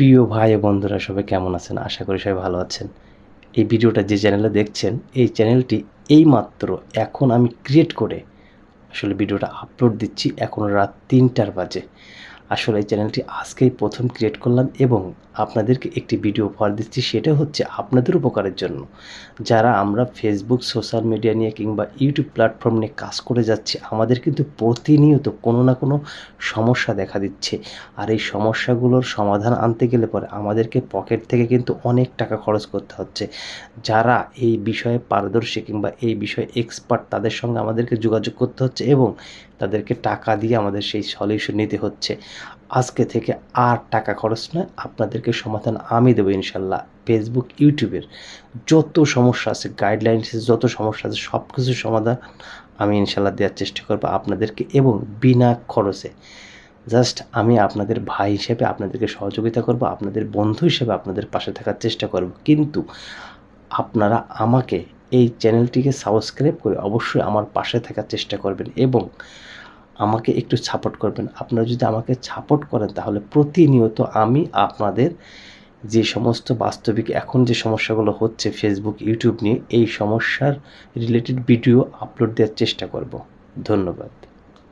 প্রিয় ভাই বন্ধুরা, সবাই কেমন আছেন? আশা করি সবাই ভালো আছেন। এই ভিডিওটা যে চ্যানেলে দেখছেন, এই চ্যানেলটি এই মাত্র এখন আমি ক্রিয়েট করে আসলে ভিডিওটা আপলোড দিচ্ছি এখন রাত তিনটার বাজে। আসলে এই চ্যানেলটি আজকেই প্রথম ক্রিয়েট করলাম এবং আপনাদেরকে একটি ভিডিও উপহার দিচ্ছি, সেটা হচ্ছে আপনাদের উপকারের জন্য। যারা আমরা ফেসবুক সোশ্যাল মিডিয়া নিয়ে কিংবা ইউটিউব প্ল্যাটফর্ম নিয়ে কাজ করে যাচ্ছি, আমাদের কিন্তু প্রতিনিয়ত কোনো না কোনো সমস্যা দেখা দিচ্ছে। আর এই সমস্যাগুলোর সমাধান আনতে গেলে পরে আমাদেরকে পকেট থেকে কিন্তু অনেক টাকা খরচ করতে হচ্ছে। যারা এই বিষয়ে পারদর্শী কিংবা এই বিষয়ে এক্সপার্ট তাদের সঙ্গে আমাদেরকে যোগাযোগ করতে হচ্ছে এবং তাদেরকে টাকা দিয়ে আমাদের সেই সলিউশন নিতে হচ্ছে। আজকে থেকে আর টাকা খরচ নয়, আপনাদেরকে সমাধান আমি দেবো ইনশাল্লাহ। ফেসবুক ইউটিউবের যত সমস্যা আছে গাইডলাইন্সে যত সমস্যা আছে সব কিছুর সমাধান আমি ইনশাল্লাহ দেওয়ার চেষ্টা করব আপনাদেরকে এবং বিনা খরচে। জাস্ট আমি আপনাদের ভাই হিসেবে আপনাদেরকে সহযোগিতা করব, আপনাদের বন্ধু হিসেবে আপনাদের পাশে থাকার চেষ্টা করব। কিন্তু আপনারা আমাকে এই চ্যানেলটিকে সাবস্ক্রাইব করে অবশ্যই আমার পাশে থাকার চেষ্টা করবেন এবং আমাকে একটু সাপোর্ট করবেন। আপনারা যদি আমাকে সাপোর্ট করেন, তাহলে প্রতিনিয়ত আমি আপনাদের যে সমস্ত বাস্তবিক, এখন যে সমস্যাগুলো হচ্ছে ফেসবুক ইউটিউব নিয়ে, এই সমস্যার রিলেটেড ভিডিও আপলোড দেওয়ার চেষ্টা করব। ধন্যবাদ।